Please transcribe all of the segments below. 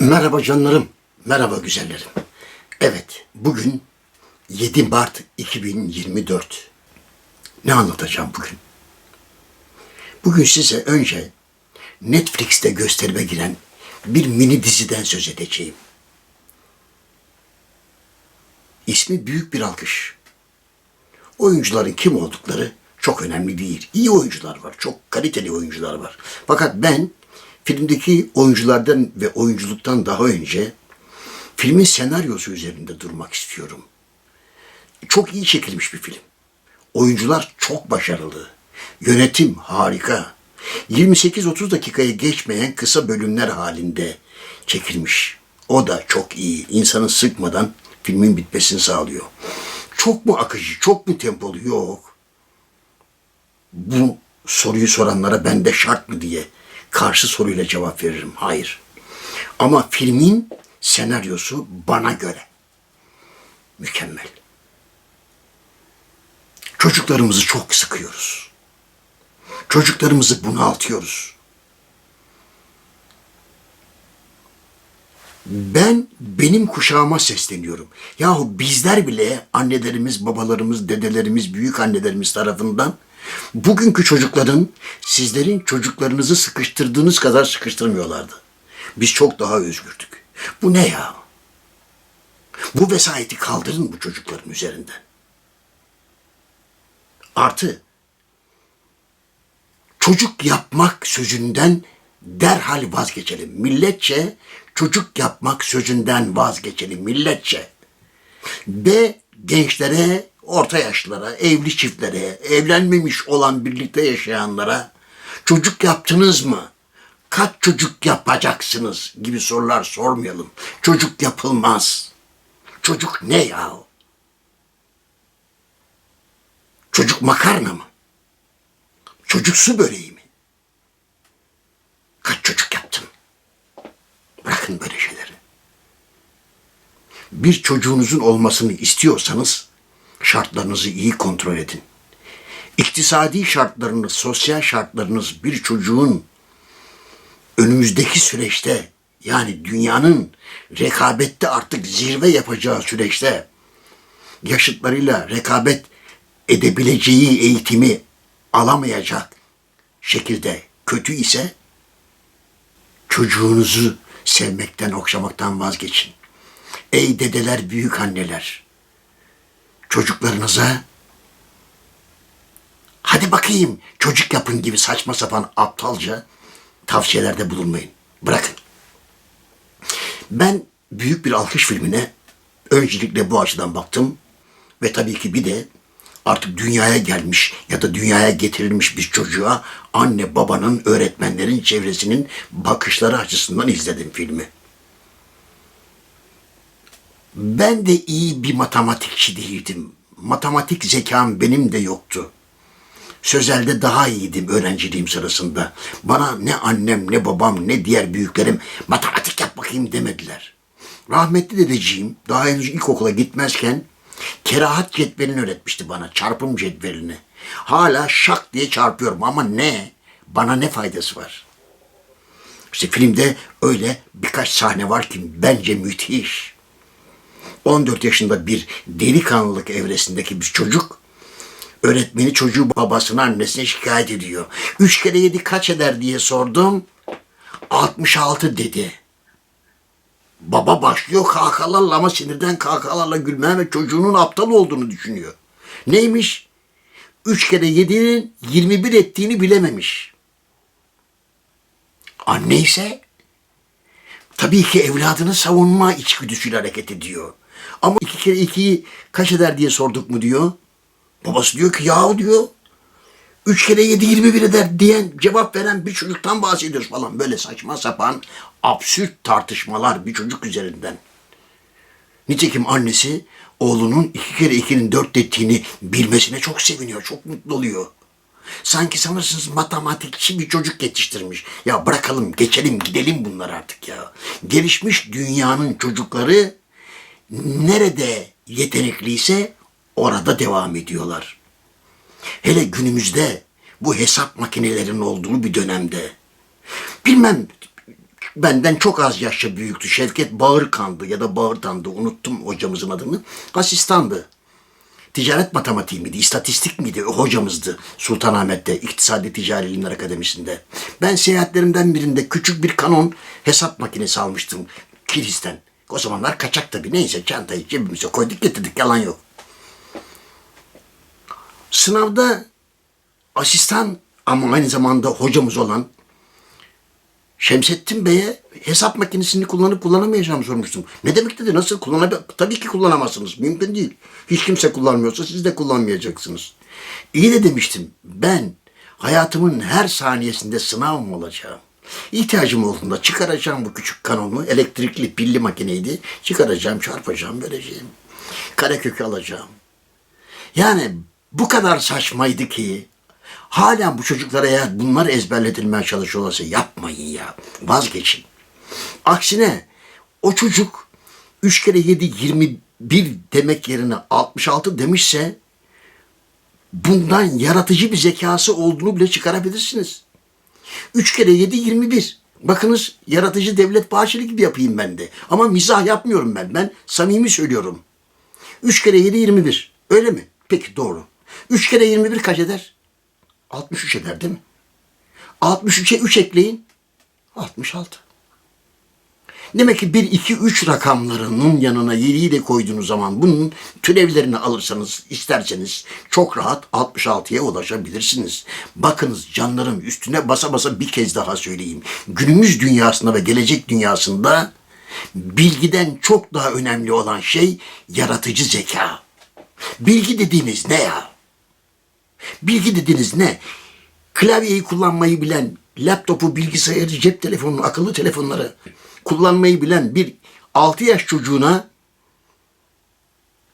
Merhaba canlarım, merhaba güzellerim. Evet, bugün 7 Mart 2024. Ne anlatacağım bugün? Bugün size önce Netflix'te gösterime giren bir mini diziden söz edeceğim. İsmi Büyük Bir Alkış. Oyuncuların kim oldukları çok önemli değil. İyi oyuncular var, çok kaliteli oyuncular var. Fakat ben filmdeki oyunculardan ve oyunculuktan daha önce filmin senaryosu üzerinde durmak istiyorum. Çok iyi çekilmiş bir film. Oyuncular çok başarılı. Yönetim harika. 28-30 dakikayı geçmeyen kısa bölümler halinde çekilmiş. O da çok iyi. İnsanı sıkmadan filmin bitmesini sağlıyor. Çok mu akıcı, çok mu tempolu? Yok. Bu soruyu soranlara ben de şart mı diye karşı soruyla cevap veririm. Hayır. Ama filmin senaryosu bana göre mükemmel. Çocuklarımızı çok sıkıyoruz. Çocuklarımızı bunaltıyoruz. Ben benim kuşağıma sesleniyorum. Yahu bizler bile annelerimiz, babalarımız, dedelerimiz, büyük annelerimiz tarafından bugünkü çocukların sizlerin çocuklarınızı sıkıştırdığınız kadar sıkıştırmıyorlardı. Biz çok daha özgürdük. Bu ne ya? Bu vesayeti kaldırın bu çocukların üzerinden. Artı çocuk yapmak sözünden derhal vazgeçelim. Milletçe çocuk yapmak sözünden vazgeçelim milletçe. Ve gençlere, orta yaşlılara, evli çiftlere, evlenmemiş olan birlikte yaşayanlara çocuk yaptınız mı? Kaç çocuk yapacaksınız gibi sorular sormayalım. Çocuk yapılmaz. Çocuk ne ya? Çocuk makarna mı? Çocuk su böreği mi? Kaç çocuk yaptın? Bırakın böyle şeyleri. Bir çocuğunuzun olmasını istiyorsanız şartlarınızı iyi kontrol edin. İktisadi şartlarınız, sosyal şartlarınız bir çocuğun önümüzdeki süreçte yani dünyanın rekabette artık zirve yapacağı süreçte yaşıtlarıyla rekabet edebileceği eğitimi alamayacak şekilde kötü ise çocuğunuzu sevmekten, okşamaktan vazgeçin. Ey dedeler, büyük anneler, çocuklarınıza hadi bakayım çocuk yapın gibi saçma sapan aptalca tavsiyelerde bulunmayın. Bırakın. Ben büyük bir alkış filmine öncelikle bu açıdan baktım ve tabii ki bir de artık dünyaya gelmiş ya da dünyaya getirilmiş bir çocuğa anne babanın, öğretmenlerin, çevresinin bakışları açısından izledim filmi. Ben de iyi bir matematikçi değildim. Matematik zekam benim de yoktu. Sözelde daha iyiydim öğrenciliğim sırasında. Bana ne annem, ne babam, ne diğer büyüklerim matematik yap bakayım demediler. Rahmetli dedeciğim daha henüz ilkokula gitmezken kerahat cetvelini öğretmişti bana, çarpım cetvelini. Hala şak diye çarpıyorum ama ne? Bana ne faydası var? İşte filmde öyle birkaç sahne var ki bence müthiş. 14 yaşında bir delikanlılık evresindeki bir çocuk öğretmeni çocuğu babasına annesine şikayet ediyor. Üç kere yedi kaç eder diye sordum. 66 dedi. Baba başlıyor kahkahalarla ama sinirden kahkahalarla gülmeye ve çocuğunun aptal olduğunu düşünüyor. Neymiş? Üç kere yediğinin 21 ettiğini bilememiş. Anne ise tabii ki evladını savunma içgüdüsüyle hareket ediyor. Ama iki kere ikiyi kaç eder diye sorduk mu diyor. Babası diyor ki yahu diyor. Üç kere yedi yirmi bir eder diyen cevap veren bir çocuktan bahsediyoruz falan. Böyle saçma sapan absürt tartışmalar bir çocuk üzerinden. Nitekim annesi oğlunun iki kere ikinin dört ettiğini bilmesine çok seviniyor. Çok mutlu oluyor. Sanki sanırsınız matematikçi bir çocuk yetiştirmiş. Ya bırakalım, geçelim, gidelim bunlar artık ya. Gelişmiş dünyanın çocukları nerede yetenekliyse orada devam ediyorlar. Hele günümüzde bu hesap makinelerinin olduğu bir dönemde. Bilmem benden çok az yaşça büyüktü. Şevket Bağırkan'dı ya da Bağırtan'dı unuttum hocamızın adını. Asistandı. Ticaret matematiği miydi, istatistik miydi? Hocamızdı Sultanahmet'te, İktisadi Ticari İlimler Akademisi'nde. Ben seyahatlerimden birinde küçük bir kanon hesap makinesi almıştım Kilis'ten. O zamanlar kaçak tabii. Neyse çantayı cebimize koyduk getirdik yalan yok. Sınavda asistan ama aynı zamanda hocamız olan Şemsettin Bey'e hesap makinesini kullanıp kullanamayacağımı sormuştum. Ne demek dedi? Nasıl kullanabilir? Tabii ki kullanamazsınız. Mümkün değil. Hiç kimse kullanmıyorsa siz de kullanmayacaksınız. İyi de demiştim. Ben hayatımın her saniyesinde sınav mı olacağım? İhtiyacım olduğunda çıkaracağım bu küçük kanonu. Elektrikli pilli makineydi. Çıkaracağım, çarpacağım, vereceğim. Karekökü alacağım. Yani bu kadar saçmaydı ki hala bu çocuklara eğer bunlar ezberletilmeye çalışıyorlarsa yapmayın ya. Vazgeçin. Aksine o çocuk 3 kere 7 21 demek yerine 66 demişse bundan yaratıcı bir zekası olduğunu bile çıkarabilirsiniz. 3 kere 7 21. Bakınız yaratıcı devlet bahçeli gibi yapayım ben de. Ama mizah yapmıyorum ben. Ben samimi söylüyorum. 3 kere 7 21. Öyle mi? Peki doğru. 3 kere 21 kaç eder? 63 eder değil mi? 63'e 3 ekleyin. 66. Demek ki 1, 2, 3 rakamlarının yanına 7'yi de koyduğunuz zaman bunun türevlerini alırsanız isterseniz çok rahat 66'ya ulaşabilirsiniz. Bakınız canlarım üstüne basa basa bir kez daha söyleyeyim. Günümüz dünyasında ve gelecek dünyasında bilgiden çok daha önemli olan şey yaratıcı zeka. Bilgi dediğimiz ne ya? Bilgi dediğiniz ne? Klavyeyi kullanmayı bilen, laptopu, bilgisayarı, cep telefonunu, akıllı telefonları kullanmayı bilen bir 6 yaş çocuğuna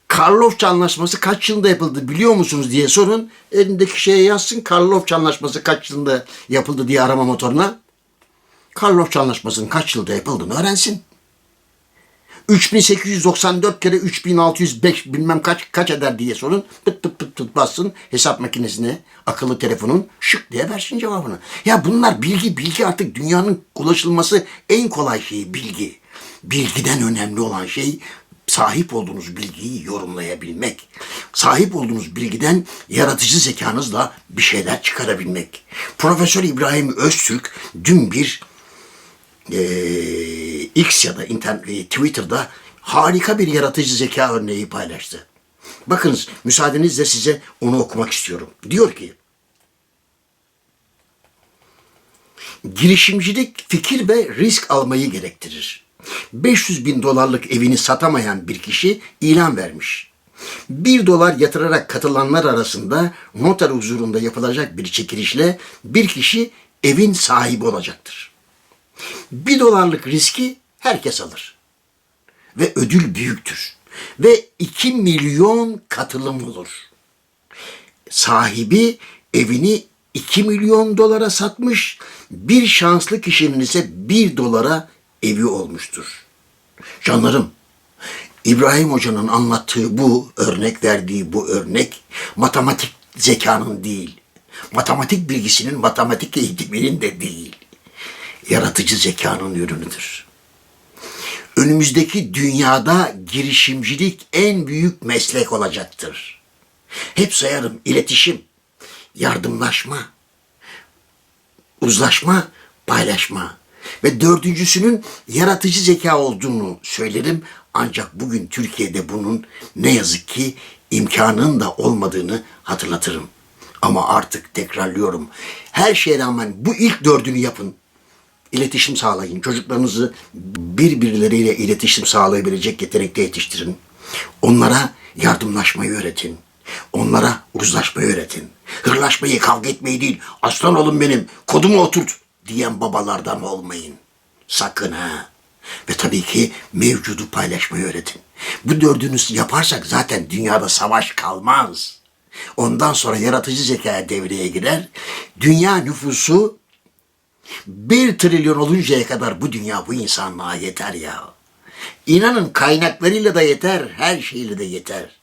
Karlofça Anlaşması kaç yılında yapıldı biliyor musunuz diye sorun. Elindeki şeye yazsın Karlofça Anlaşması kaç yılında yapıldı diye arama motoruna. Karlofça Anlaşması'nın kaç yılda yapıldığını öğrensin. 3894 kere 3605 bilmem kaç kaç eder diye sorun. Pıt pıt pıt pıt bassın hesap makinesine akıllı telefonun şık diye versin cevabını. Ya bunlar bilgi bilgi artık dünyanın ulaşılması en kolay şeyi bilgi. Bilgiden önemli olan şey sahip olduğunuz bilgiyi yorumlayabilmek. Sahip olduğunuz bilgiden yaratıcı zekanızla bir şeyler çıkarabilmek. Profesör İbrahim Öztürk dün bir e, X ya da internet, e, Twitter'da harika bir yaratıcı zeka örneği paylaştı. Bakınız müsaadenizle size onu okumak istiyorum. Diyor ki girişimcilik fikir ve risk almayı gerektirir. 500 bin dolarlık evini satamayan bir kişi ilan vermiş. 1 dolar yatırarak katılanlar arasında noter huzurunda yapılacak bir çekilişle bir kişi evin sahibi olacaktır. 1 dolarlık riski herkes alır. Ve ödül büyüktür. Ve 2 milyon katılım olur. Sahibi evini 2 milyon dolara satmış, bir şanslı kişinin ise 1 dolara evi olmuştur. Canlarım, İbrahim Hoca'nın anlattığı bu örnek verdiği bu örnek matematik zekanın değil, matematik bilgisinin matematik eğitiminin de değil, yaratıcı zekanın ürünüdür. Önümüzdeki dünyada girişimcilik en büyük meslek olacaktır. Hep sayarım iletişim, yardımlaşma, uzlaşma, paylaşma ve dördüncüsünün yaratıcı zeka olduğunu söylerim. Ancak bugün Türkiye'de bunun ne yazık ki imkanın da olmadığını hatırlatırım. Ama artık tekrarlıyorum. Her şeye rağmen bu ilk dördünü yapın. İletişim sağlayın. Çocuklarınızı birbirleriyle iletişim sağlayabilecek yetenekte yetiştirin. Onlara yardımlaşmayı öğretin. Onlara uzlaşmayı öğretin. Hırlaşmayı, kavga etmeyi değil. Aslan oğlum benim, kodumu oturt diyen babalardan olmayın. Sakın ha. Ve tabii ki mevcudu paylaşmayı öğretin. Bu dördünüz yaparsak zaten dünyada savaş kalmaz. Ondan sonra yaratıcı zeka devreye girer. Dünya nüfusu bir trilyon oluncaya kadar bu dünya bu insanlığa yeter ya. İnanın kaynaklarıyla da yeter, her şeyle de yeter.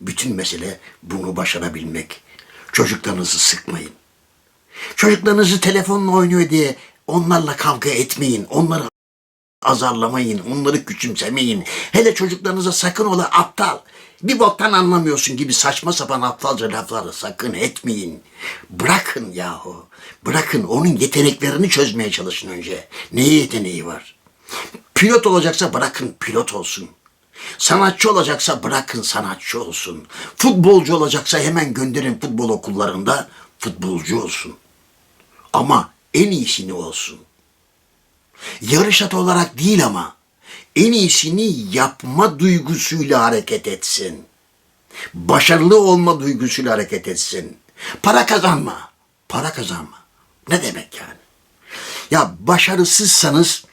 Bütün mesele bunu başarabilmek. Çocuklarınızı sıkmayın. Çocuklarınızı telefonla oynuyor diye onlarla kavga etmeyin. Onları azarlamayın, onları küçümsemeyin. Hele çocuklarınıza sakın ola aptal. Bir boktan anlamıyorsun gibi saçma sapan aptalca lafları sakın etmeyin. Bırakın yahu. Bırakın onun yeteneklerini çözmeye çalışın önce. Neye yeteneği var? Pilot olacaksa bırakın pilot olsun. Sanatçı olacaksa bırakın sanatçı olsun. Futbolcu olacaksa hemen gönderin futbol okullarında futbolcu olsun. Ama en iyisini olsun. Yarış atı olarak değil ama en iyisini yapma duygusuyla hareket etsin. Başarılı olma duygusuyla hareket etsin. Para kazanma. Para kazanma. Ne demek yani? Ya başarısızsanız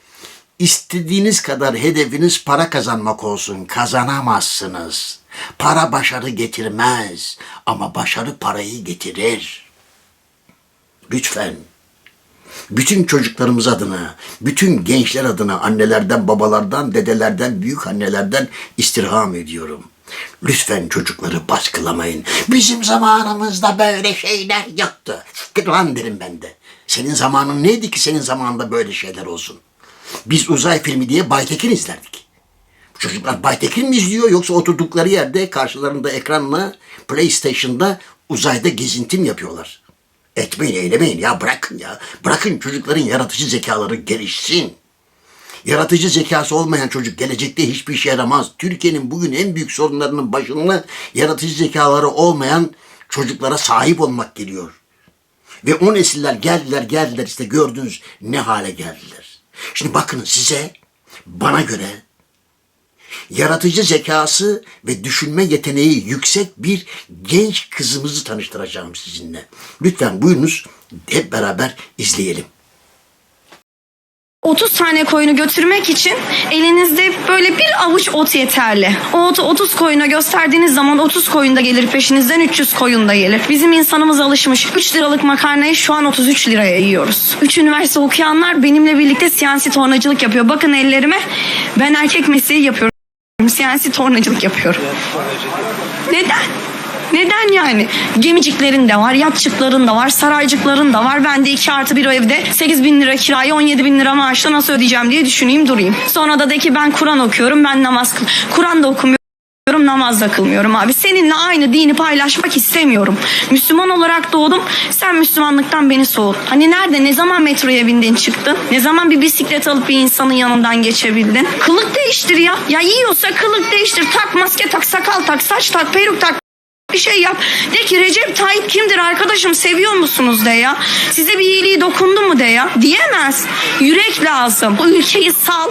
istediğiniz kadar hedefiniz para kazanmak olsun. Kazanamazsınız. Para başarı getirmez ama başarı parayı getirir. Lütfen bütün çocuklarımız adına, bütün gençler adına annelerden, babalardan, dedelerden, büyük annelerden istirham ediyorum. Lütfen çocukları baskılamayın. Bizim zamanımızda böyle şeyler yoktu. Lan derim ben de. Senin zamanın neydi ki senin zamanında böyle şeyler olsun? Biz uzay filmi diye Baytekin izlerdik. Çocuklar Baytekin mi izliyor yoksa oturdukları yerde karşılarında ekranla PlayStation'da uzayda gezintim yapıyorlar? Etmeyin, eylemeyin ya bırakın ya. Bırakın çocukların yaratıcı zekaları gelişsin. Yaratıcı zekası olmayan çocuk gelecekte hiçbir işe yaramaz. Türkiye'nin bugün en büyük sorunlarının başında yaratıcı zekaları olmayan çocuklara sahip olmak geliyor. Ve o nesiller geldiler geldiler işte gördünüz ne hale geldiler. Şimdi bakın size bana göre yaratıcı zekası ve düşünme yeteneği yüksek bir genç kızımızı tanıştıracağım sizinle. Lütfen buyurunuz hep beraber izleyelim. 30 tane koyunu götürmek için elinizde böyle bir avuç ot yeterli. O otu 30 koyuna gösterdiğiniz zaman 30 koyun da gelir peşinizden 300 koyun da gelir. Bizim insanımız alışmış 3 liralık makarnayı şu an 33 liraya yiyoruz. 3 üniversite okuyanlar benimle birlikte siyasi tornacılık yapıyor. Bakın ellerime ben erkek mesleği yapıyorum. Siyasi tornacılık yapıyorum. Neden? Neden yani? Gemiciklerin de var, yatçıkların da var, saraycıkların da var. Ben de 2 artı bir o evde 8 bin lira kirayı 17 bin lira maaşla nasıl ödeyeceğim diye düşüneyim durayım. Sonra da de ki ben Kur'an okuyorum, ben namaz kıl. Kur'an da okumuyorum namaz da kılmıyorum abi. Seninle aynı dini paylaşmak istemiyorum. Müslüman olarak doğdum. Sen Müslümanlıktan beni soğut. Hani nerede ne zaman metroya bindin çıktın? Ne zaman bir bisiklet alıp bir insanın yanından geçebildin? Kılık değiştir ya. Ya yiyorsa kılık değiştir. Tak maske tak sakal tak saç tak peruk tak bir şey yap. De ki Recep Tayyip kimdir arkadaşım seviyor musunuz de ya. Size bir iyiliği dokundu mu de ya. Diyemez. Yürek lazım. Bu ülkeyi sal.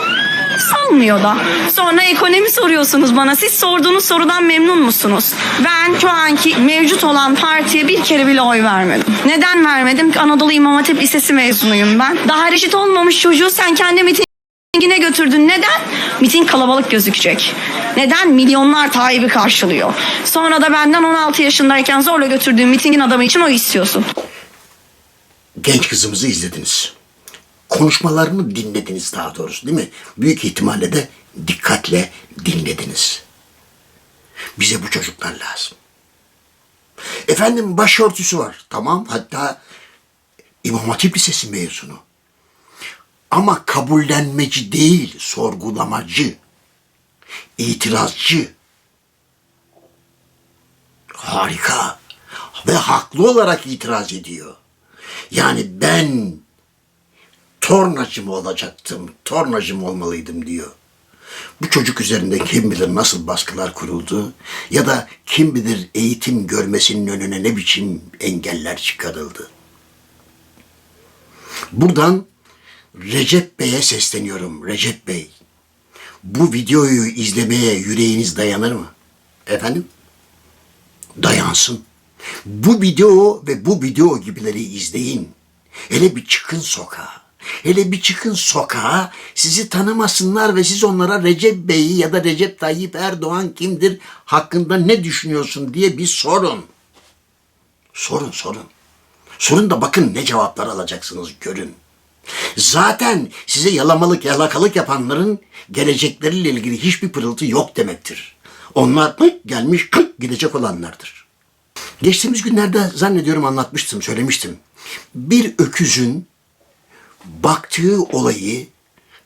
Salmıyor da. Sonra ekonomi soruyorsunuz bana. Siz sorduğunuz sorudan memnun musunuz? Ben şu anki mevcut olan partiye bir kere bile oy vermedim. Neden vermedim? Anadolu İmam Hatip Lisesi mezunuyum ben. Daha reşit olmamış çocuğu sen kendi miting mitingine götürdün. Neden? Miting kalabalık gözükecek. Neden? Milyonlar Tayyip'i karşılıyor. Sonra da benden 16 yaşındayken zorla götürdüğüm mitingin adamı için o istiyorsun. genç kızımızı izlediniz. Konuşmalarını dinlediniz daha doğrusu değil mi? Büyük ihtimalle de dikkatle dinlediniz. Bize bu çocuklar lazım. Efendim başörtüsü var. Tamam hatta İmam Hatip Lisesi mezunu. Ama kabullenmeci değil, sorgulamacı, itirazcı. Harika. Ve haklı olarak itiraz ediyor. Yani ben tornacı mı olacaktım, tornacı mı olmalıydım diyor. Bu çocuk üzerinde kim bilir nasıl baskılar kuruldu ya da kim bilir eğitim görmesinin önüne ne biçim engeller çıkarıldı. Buradan Recep Bey'e sesleniyorum. Recep Bey, bu videoyu izlemeye yüreğiniz dayanır mı? Efendim? Dayansın. Bu video ve bu video gibileri izleyin. Hele bir çıkın sokağa. Hele bir çıkın sokağa, sizi tanımasınlar ve siz onlara Recep Bey'i ya da Recep Tayyip Erdoğan kimdir, hakkında ne düşünüyorsun diye bir sorun. Sorun, sorun. Sorun da bakın ne cevaplar alacaksınız görün. Zaten size yalamalık, yalakalık yapanların gelecekleriyle ilgili hiçbir pırıltı yok demektir. Onlar mı gelmiş gidecek olanlardır. Geçtiğimiz günlerde zannediyorum anlatmıştım, söylemiştim. Bir öküzün baktığı olayı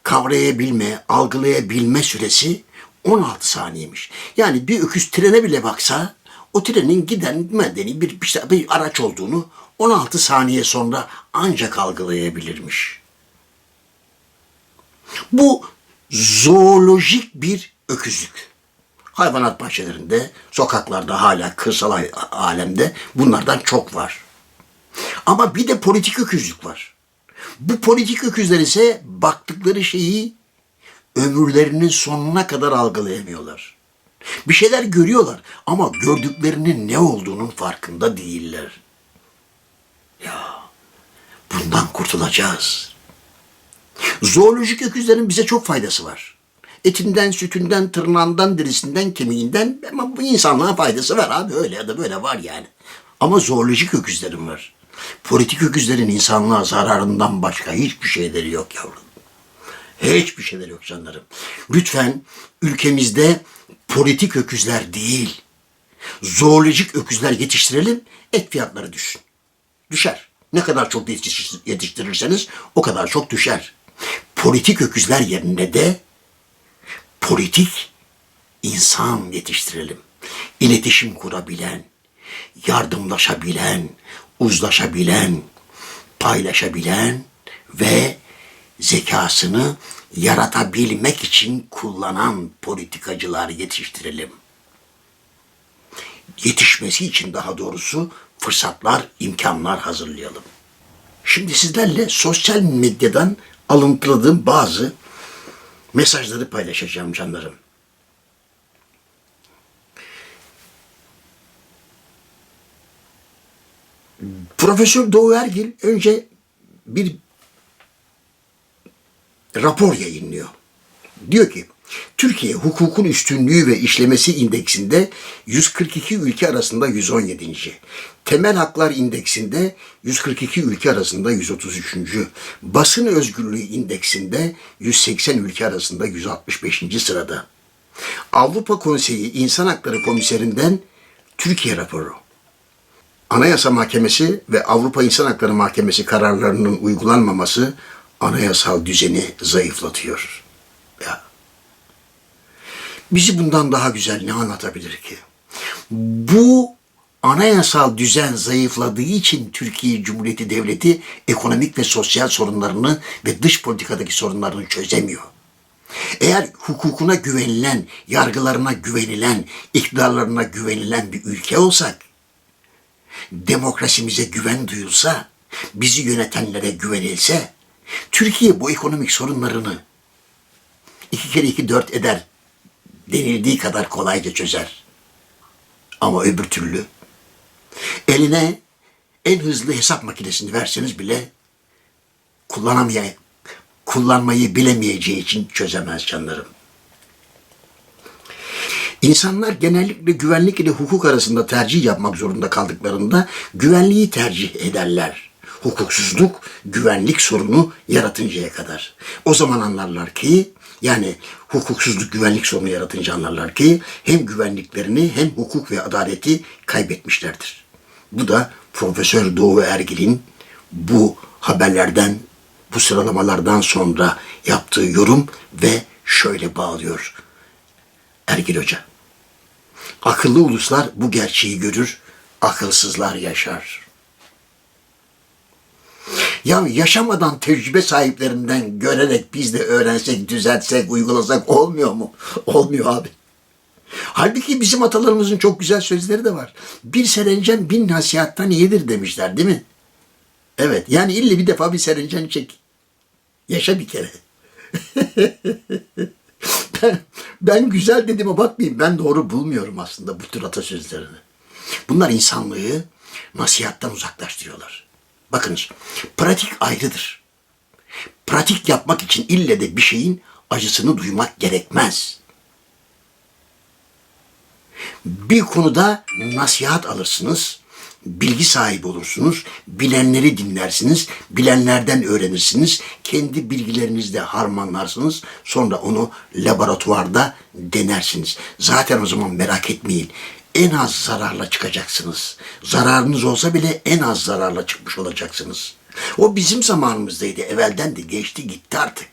kavrayabilme, algılayabilme süresi 16 saniyeymiş. Yani bir öküz trene bile baksa o trenin giden medeni bir, bir, bir araç olduğunu 16 saniye sonra ancak algılayabilirmiş. Bu zoolojik bir öküzlük. Hayvanat bahçelerinde, sokaklarda hala kırsal alemde bunlardan çok var. Ama bir de politik öküzlük var. Bu politik öküzler ise baktıkları şeyi ömürlerinin sonuna kadar algılayamıyorlar. Bir şeyler görüyorlar ama gördüklerinin ne olduğunun farkında değiller. Bundan kurtulacağız. Zoolojik öküzlerin bize çok faydası var. Etinden, sütünden, tırnağından, derisinden, kemiğinden ama bu insanlığa faydası var abi öyle ya da böyle var yani. Ama zoolojik öküzlerin var. Politik öküzlerin insanlığa zararından başka hiçbir şeyleri yok yavrum. Hiçbir şeyleri yok canlarım. Lütfen ülkemizde politik öküzler değil, zoolojik öküzler yetiştirelim, et fiyatları düşsün. Düşer. Ne kadar çok yetiş- yetiştirirseniz o kadar çok düşer. Politik öküzler yerine de politik insan yetiştirelim. İletişim kurabilen, yardımlaşabilen, uzlaşabilen, paylaşabilen ve zekasını yaratabilmek için kullanan politikacılar yetiştirelim. Yetişmesi için daha doğrusu fırsatlar, imkanlar hazırlayalım. Şimdi sizlerle sosyal medyadan alıntıladığım bazı mesajları paylaşacağım canlarım. Profesör Doğu Ergil önce bir rapor yayınlıyor. Diyor ki Türkiye hukukun üstünlüğü ve işlemesi indeksinde 142 ülke arasında 117. Temel Haklar indeksinde 142 ülke arasında 133. Basın özgürlüğü indeksinde 180 ülke arasında 165. sırada. Avrupa Konseyi İnsan Hakları Komiserinden Türkiye raporu. Anayasa Mahkemesi ve Avrupa İnsan Hakları Mahkemesi kararlarının uygulanmaması anayasal düzeni zayıflatıyor. Ya. Bizi bundan daha güzel ne anlatabilir ki? Bu anayasal düzen zayıfladığı için Türkiye Cumhuriyeti Devleti ekonomik ve sosyal sorunlarını ve dış politikadaki sorunlarını çözemiyor. Eğer hukukuna güvenilen, yargılarına güvenilen, iktidarlarına güvenilen bir ülke olsak, demokrasimize güven duyulsa, bizi yönetenlere güvenilse, Türkiye bu ekonomik sorunlarını iki kere iki dört eder denildiği kadar kolayca çözer. Ama öbür türlü eline en hızlı hesap makinesini verseniz bile kullanamaya, kullanmayı bilemeyeceği için çözemez canlarım. İnsanlar genellikle güvenlik ile hukuk arasında tercih yapmak zorunda kaldıklarında güvenliği tercih ederler. Hukuksuzluk güvenlik sorunu yaratıncaya kadar. O zaman anlarlar ki yani hukuksuzluk güvenlik sorunu yaratınca anlarlar ki hem güvenliklerini hem hukuk ve adaleti kaybetmişlerdir. Bu da Profesör Doğu Ergil'in bu haberlerden, bu sıralamalardan sonra yaptığı yorum ve şöyle bağlıyor Ergil Hoca. Akıllı uluslar bu gerçeği görür, akılsızlar yaşar. Ya yaşamadan tecrübe sahiplerinden görerek biz de öğrensek, düzeltsek, uygulasak olmuyor mu? Olmuyor abi. Halbuki bizim atalarımızın çok güzel sözleri de var. Bir serencen bin nasihattan iyidir demişler değil mi? Evet yani ille bir defa bir serencen çek. Yaşa bir kere. ben, ben güzel dediğime bakmayın. Ben doğru bulmuyorum aslında bu tür atasözlerini. Bunlar insanlığı nasihattan uzaklaştırıyorlar. Bakınız pratik ayrıdır. Pratik yapmak için ille de bir şeyin acısını duymak gerekmez. Bir konuda nasihat alırsınız, bilgi sahibi olursunuz, bilenleri dinlersiniz, bilenlerden öğrenirsiniz, kendi bilgilerinizle harmanlarsınız, sonra onu laboratuvarda denersiniz. Zaten o zaman merak etmeyin, en az zararla çıkacaksınız. Zararınız olsa bile en az zararla çıkmış olacaksınız. O bizim zamanımızdaydı, evvelden de geçti gitti artık.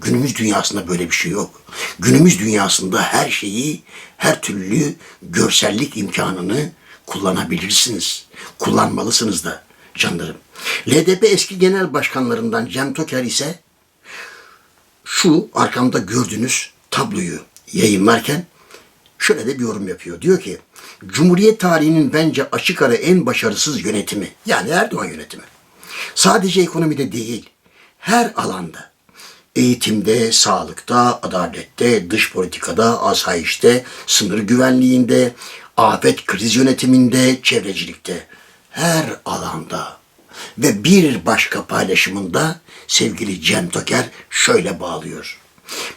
Günümüz dünyasında böyle bir şey yok. Günümüz dünyasında her şeyi, her türlü görsellik imkanını kullanabilirsiniz. Kullanmalısınız da canlarım. LDP eski genel başkanlarından Cem Toker ise şu arkamda gördüğünüz tabloyu yayınlarken şöyle de bir yorum yapıyor. Diyor ki Cumhuriyet tarihinin bence açık ara en başarısız yönetimi yani Erdoğan yönetimi. Sadece ekonomide değil her alanda eğitimde, sağlıkta, adalette, dış politikada, asayişte, sınır güvenliğinde, afet kriz yönetiminde, çevrecilikte her alanda ve bir başka paylaşımında sevgili Cem Toker şöyle bağlıyor.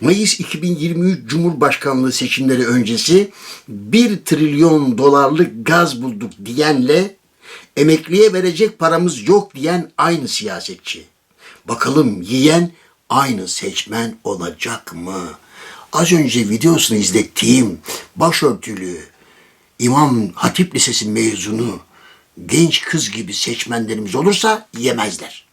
Mayıs 2023 Cumhurbaşkanlığı seçimleri öncesi 1 trilyon dolarlık gaz bulduk diyenle emekliye verecek paramız yok diyen aynı siyasetçi. Bakalım yiyen aynı seçmen olacak mı? Az önce videosunu izlettiğim başörtülü İmam Hatip Lisesi mezunu genç kız gibi seçmenlerimiz olursa yemezler.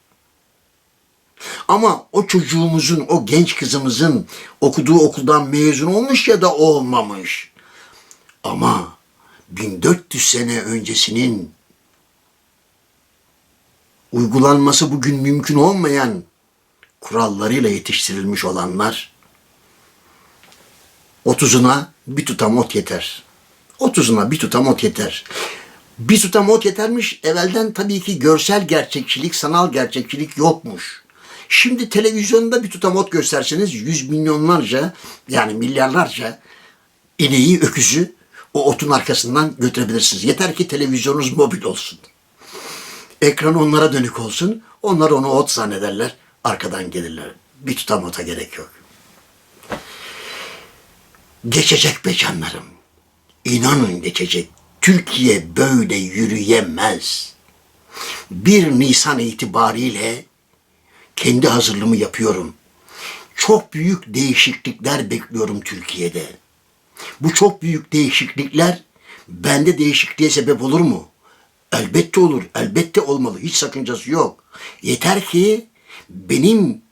Ama o çocuğumuzun, o genç kızımızın okuduğu okuldan mezun olmuş ya da olmamış. Ama 1400 sene öncesinin uygulanması bugün mümkün olmayan kurallarıyla yetiştirilmiş olanlar 30'una bir tutam ot yeter. 30'una bir tutam ot yeter. Bir tutam ot yetermiş. Evvelden tabii ki görsel gerçekçilik, sanal gerçekçilik yokmuş. Şimdi televizyonda bir tutam ot gösterseniz yüz milyonlarca yani milyarlarca ineği, öküzü o otun arkasından götürebilirsiniz. Yeter ki televizyonunuz mobil olsun. Ekran onlara dönük olsun. Onlar onu ot zannederler. Arkadan gelirler. Bir tutam ota gerek yok. Geçecek be canlarım. İnanın geçecek. Türkiye böyle yürüyemez. 1 Nisan itibariyle kendi hazırlığımı yapıyorum. Çok büyük değişiklikler bekliyorum Türkiye'de. Bu çok büyük değişiklikler bende değişikliğe sebep olur mu? Elbette olur, elbette olmalı. Hiç sakıncası yok. Yeter ki benim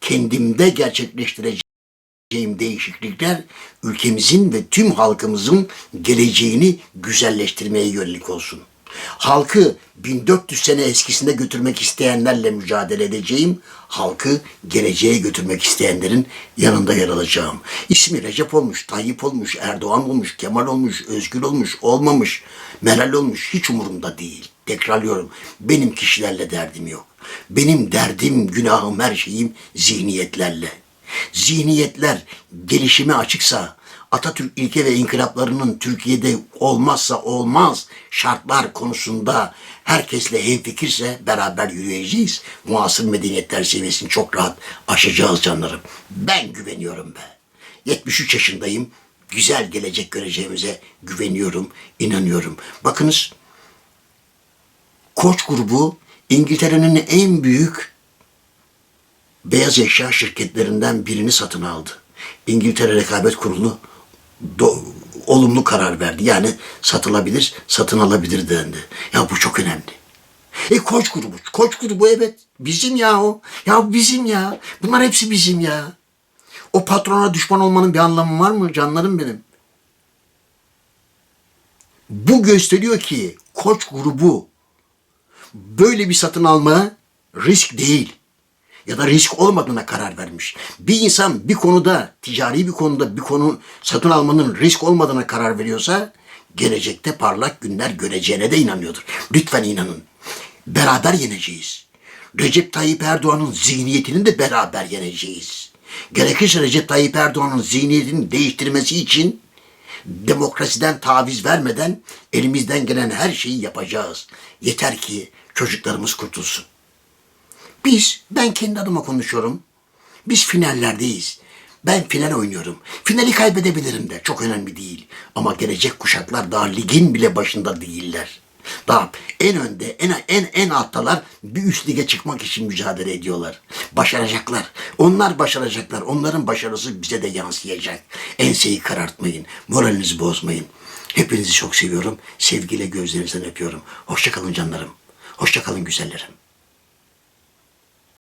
kendimde gerçekleştireceğim değişiklikler ülkemizin ve tüm halkımızın geleceğini güzelleştirmeye yönelik olsun. Halkı 1400 sene eskisine götürmek isteyenlerle mücadele edeceğim. Halkı geleceğe götürmek isteyenlerin yanında yer alacağım. İsmi Recep olmuş, Tayyip olmuş, Erdoğan olmuş, Kemal olmuş, Özgür olmuş, olmamış, Meral olmuş hiç umurumda değil. Tekrarlıyorum. Benim kişilerle derdim yok. Benim derdim, günahım, her şeyim zihniyetlerle. Zihniyetler gelişime açıksa, Atatürk ilke ve inkılaplarının Türkiye'de olmazsa olmaz şartlar konusunda herkesle hemfikirse beraber yürüyeceğiz. Muasır medeniyetler seviyesini çok rahat aşacağız canlarım. Ben güveniyorum be. 73 yaşındayım. Güzel gelecek göreceğimize güveniyorum, inanıyorum. Bakınız Koç grubu İngiltere'nin en büyük beyaz eşya şirketlerinden birini satın aldı. İngiltere Rekabet Kurulu do- olumlu karar verdi. Yani satılabilir, satın alabilir dendi. Ya bu çok önemli. E koç grubu, koç grubu evet. Bizim ya o. Ya bizim ya. Bunlar hepsi bizim ya. O patrona düşman olmanın bir anlamı var mı canlarım benim? Bu gösteriyor ki koç grubu böyle bir satın alma risk değil ya da risk olmadığına karar vermiş. Bir insan bir konuda, ticari bir konuda bir konu satın almanın risk olmadığına karar veriyorsa gelecekte parlak günler göreceğine de inanıyordur. Lütfen inanın. Beraber yeneceğiz. Recep Tayyip Erdoğan'ın zihniyetini de beraber yeneceğiz. Gerekirse Recep Tayyip Erdoğan'ın zihniyetini değiştirmesi için demokrasiden taviz vermeden elimizden gelen her şeyi yapacağız. Yeter ki çocuklarımız kurtulsun. Biz, ben kendi adıma konuşuyorum. Biz finallerdeyiz. Ben final oynuyorum. Finali kaybedebilirim de çok önemli değil. Ama gelecek kuşaklar daha ligin bile başında değiller. Daha en önde, en en en alttalar bir üst lige çıkmak için mücadele ediyorlar. Başaracaklar. Onlar başaracaklar. Onların başarısı bize de yansıyacak. Enseyi karartmayın. Moralinizi bozmayın. Hepinizi çok seviyorum. Sevgiyle gözlerinizden öpüyorum. Hoşçakalın canlarım. Hoşçakalın güzellerim.